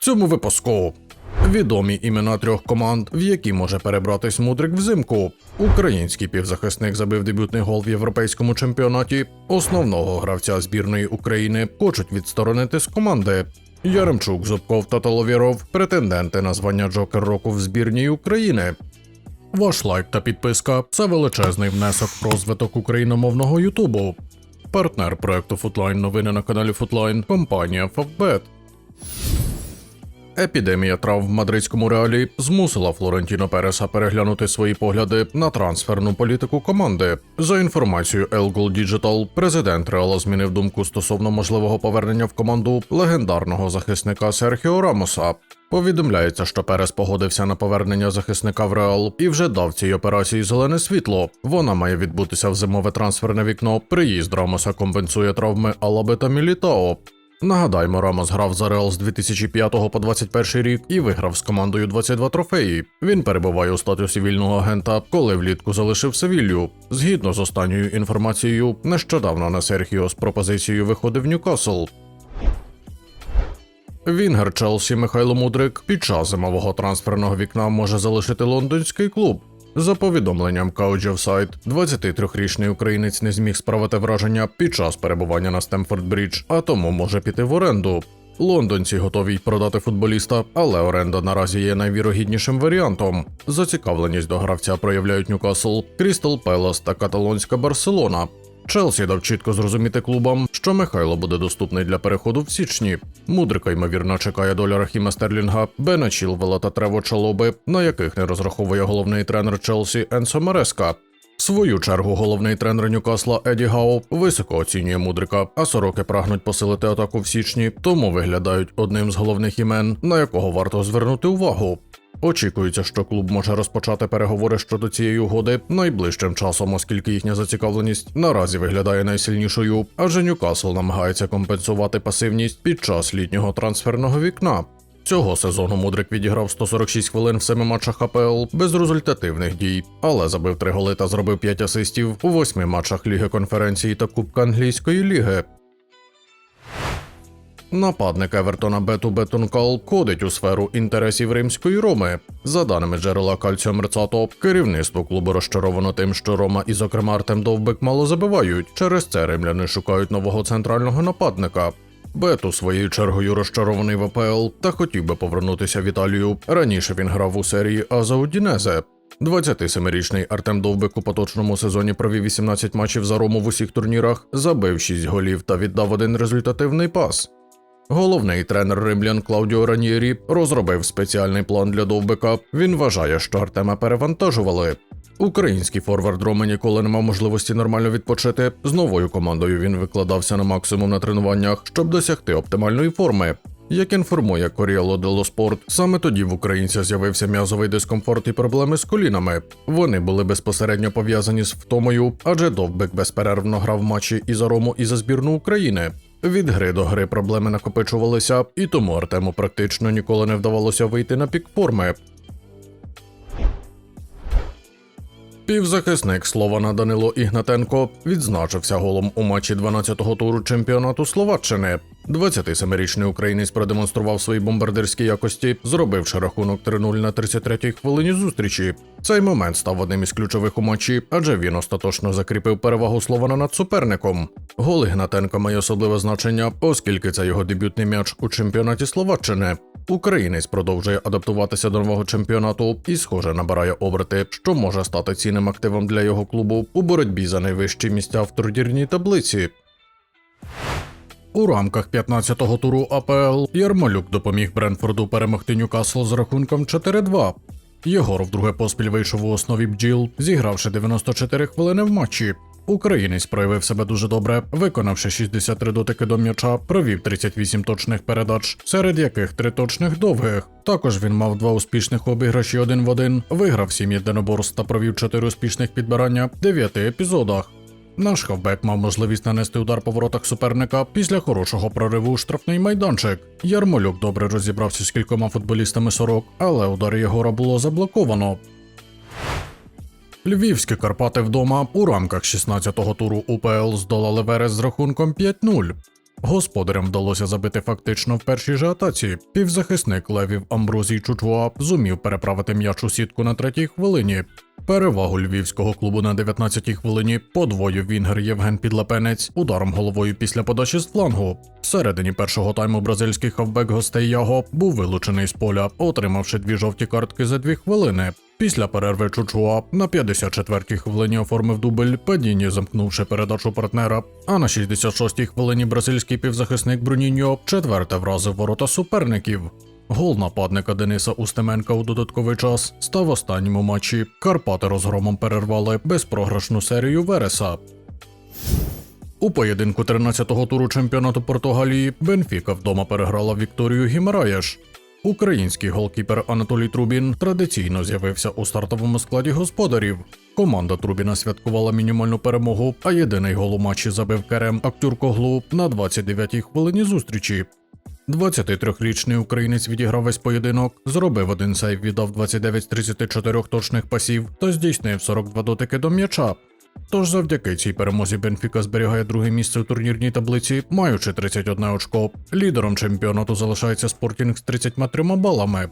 цьому випуску. Відомі імена трьох команд, в які може перебратись мудрик взимку. Український півзахисник забив дебютний гол в європейському чемпіонаті. Основного гравця збірної України хочуть відсторонити з команди. Яремчук, Зубков та Толовіров претенденти на звання Джокер року в збірній України. Ваш лайк та підписка це величезний внесок в розвиток україномовного Ютубу. Партнер проекту Футлайн новини на каналі Футлайн компанія Фавбет. Епідемія трав в мадридському реалі змусила Флорентіно Переса переглянути свої погляди на трансферну політику команди. За інформацією El Digital, президент Реала змінив думку стосовно можливого повернення в команду легендарного захисника Серхіо Рамоса. Повідомляється, що Перес погодився на повернення захисника в Реал і вже дав цій операції зелене світло. Вона має відбутися в зимове трансферне вікно. Приїзд Рамоса компенсує травми Алаби та Мілітао. Нагадаймо, Рамос грав за Реал з 2005 по 21 рік і виграв з командою 22 трофеї. Він перебуває у статусі вільного агента, коли влітку залишив Севілью. Згідно з останньою інформацією, нещодавно на Серхіо з пропозицією виходив Ньюкасл. Вінгер Челсі Михайло Мудрик під час зимового трансферного вікна може залишити лондонський клуб. За повідомленням Couch of Sight, 23-річний українець не зміг справити враження під час перебування на Стемфорд Брідж, а тому може піти в оренду. Лондонці готові й продати футболіста, але оренда наразі є найвірогіднішим варіантом. Зацікавленість до гравця проявляють Ньюкасл, Крістал Пелас та каталонська Барселона. Челсі дав чітко зрозуміти клубам, що Михайло буде доступний для переходу в січні. Мудрика, ймовірно, чекає доля Рахіма Стерлінга, Бена Чілвела та Трево Чалоби, на яких не розраховує головний тренер Челсі Енсо Мереска. В свою чергу головний тренер Ньюкасла Еді Гау високо оцінює Мудрика, а сороки прагнуть посилити атаку в січні, тому виглядають одним з головних імен, на якого варто звернути увагу. Очікується, що клуб може розпочати переговори щодо цієї угоди найближчим часом, оскільки їхня зацікавленість наразі виглядає найсильнішою, адже Ньюкасл намагається компенсувати пасивність під час літнього трансферного вікна. Цього сезону Мудрик відіграв 146 хвилин в семи матчах АПЛ без результативних дій, але забив три голи та зробив 5 асистів у восьми матчах Ліги конференції та Кубка англійської ліги. Нападник Евертона Бету Бетункал ходить у сферу інтересів римської Роми. За даними джерела Кальціо Мерцато, керівництво клубу розчаровано тим, що Рома і, зокрема, Артем Довбик мало забивають. Через це римляни шукають нового центрального нападника. Бету своєю чергою розчарований в АПЛ та хотів би повернутися в Італію. Раніше він грав у серії А за Удінезе. 27-річний Артем Довбик у поточному сезоні провів 18 матчів за Рому в усіх турнірах, забив 6 голів та віддав один результативний пас. Головний тренер римлян Клаудіо Раньєрі розробив спеціальний план для Довбика. Він вважає, що Артема перевантажували. Український форвард Роми ніколи не мав можливості нормально відпочити. З новою командою він викладався на максимум на тренуваннях, щоб досягти оптимальної форми. Як інформує Коріало Дело Спорт, саме тоді в українця з'явився м'язовий дискомфорт і проблеми з колінами. Вони були безпосередньо пов'язані з втомою, адже Довбик безперервно грав матчі і за Рому, і за збірну України. Від гри до гри проблеми накопичувалися, і тому Артему практично ніколи не вдавалося вийти на пік форми. Півзахисник Слована Данило Ігнатенко відзначився голом у матчі 12-го туру чемпіонату Словаччини. 27-річний українець продемонстрував свої бомбардирські якості, зробивши рахунок 3-0 на 33-й хвилині зустрічі. Цей момент став одним із ключових у матчі, адже він остаточно закріпив перевагу Слована над суперником. Гол Ігнатенка має особливе значення, оскільки це його дебютний м'яч у чемпіонаті Словаччини. Українець продовжує адаптуватися до нового чемпіонату і, схоже, набирає оберти, що може стати цінним активом для його клубу у боротьбі за найвищі місця в турнірній таблиці. У рамках 15-го туру АПЛ Ярмолюк допоміг Бренфорду перемогти Ньюкасл з рахунком 4-2. Єгор вдруге поспіль вийшов у основі бджіл, зігравши 94 хвилини в матчі. Українець проявив себе дуже добре, виконавши 63 дотики до м'яча, провів 38 точних передач, серед яких три точних довгих. Також він мав два успішних обіграші один в один, виграв сім єдиноборств та провів чотири успішних підбирання в дев'яти епізодах. Наш хавбек мав можливість нанести удар по воротах суперника після хорошого прориву у штрафний майданчик. Ярмолюк добре розібрався з кількома футболістами сорок, але удар Єгора було заблоковано. Львівські Карпати вдома у рамках 16-го туру УПЛ здолали Верес з рахунком 5-0. Господарям вдалося забити фактично в першій же атаці. Півзахисник левів Амброзій Чучуа зумів переправити м'яч у сітку на третій хвилині. Перевагу львівського клубу на 19-й хвилині подвоїв вінгер Євген Підлепенець ударом головою після подачі з флангу. Всередині першого тайму бразильський хавбек гостей Яго був вилучений з поля, отримавши дві жовті картки за дві хвилини. Після перерви Чучуа на 54-й хвилині оформив дубль, падінні замкнувши передачу партнера. А на 66-й хвилині бразильський півзахисник Бруніньо четверте вразив ворота суперників. Гол нападника Дениса Устеменка у додатковий час став останнім у матчі. Карпати розгромом перервали безпрограшну серію Вереса. У поєдинку 13-го туру чемпіонату Португалії Бенфіка вдома переграла Вікторію Гімараєш. Український голкіпер Анатолій Трубін традиційно з'явився у стартовому складі господарів. Команда Трубіна святкувала мінімальну перемогу, а єдиний гол у матчі забив Керем Актюркоглу на 29-й хвилині зустрічі. 23-річний українець відіграв весь поєдинок, зробив один сейв, віддав 29 з 34 точних пасів та здійснив 42 дотики до м'яча. Тож завдяки цій перемозі Бенфіка зберігає друге місце у турнірній таблиці, маючи 31 очко. Лідером чемпіонату залишається Спортінг з 33 балами.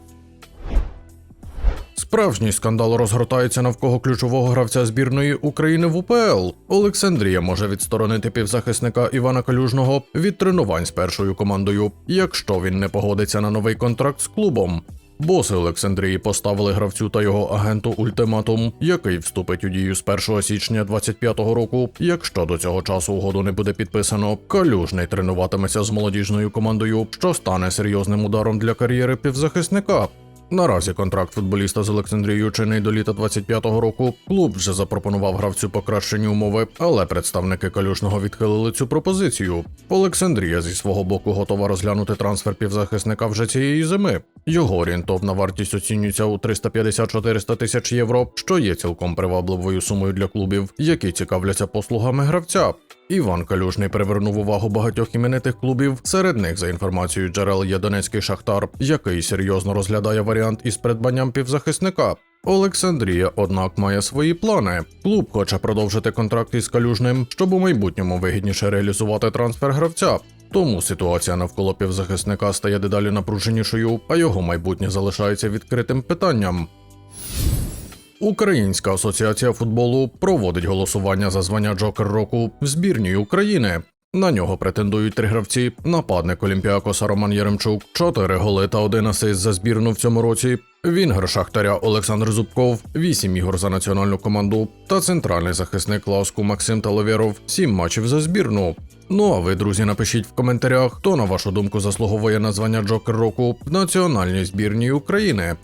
Справжній скандал розгортається навколо ключового гравця збірної України в УПЛ. Олександрія може відсторонити півзахисника Івана Калюжного від тренувань з першою командою, якщо він не погодиться на новий контракт з клубом. Боси Олександрії поставили гравцю та його агенту ультиматум, який вступить у дію з 1 січня 25-го року. Якщо до цього часу угоду не буде підписано, калюжний тренуватиметься з молодіжною командою, що стане серйозним ударом для кар'єри півзахисника. Наразі контракт футболіста з Олександрією чинний до літа 25-го року. Клуб вже запропонував гравцю покращені умови, але представники калюжного відхилили цю пропозицію. Олександрія зі свого боку готова розглянути трансфер півзахисника вже цієї зими. Його орієнтовна вартість оцінюється у 350-400 тисяч євро, що є цілком привабливою сумою для клубів, які цікавляться послугами гравця. Іван Калюжний привернув увагу багатьох іменитих клубів. Серед них, за інформацією джерел, є Донецький Шахтар, який серйозно розглядає варіант із придбанням півзахисника. Олександрія, однак, має свої плани. Клуб хоче продовжити контракт із Калюжним, щоб у майбутньому вигідніше реалізувати трансфер гравця. Тому ситуація навколо півзахисника стає дедалі напруженішою, а його майбутнє залишається відкритим питанням. Українська асоціація футболу проводить голосування за звання Джокер року в збірній України. На нього претендують три гравці: нападник Олімпіакоса Роман Яремчук, чотири голи та один асист за збірну в цьому році. Вінгер Шахтаря Олександр Зубков, вісім ігор за національну команду та центральний захисник Ласку Максим Таловєров, сім матчів за збірну. Ну а ви, друзі, напишіть в коментарях, хто на вашу думку заслуговує на звання Джокер року в національній збірній України.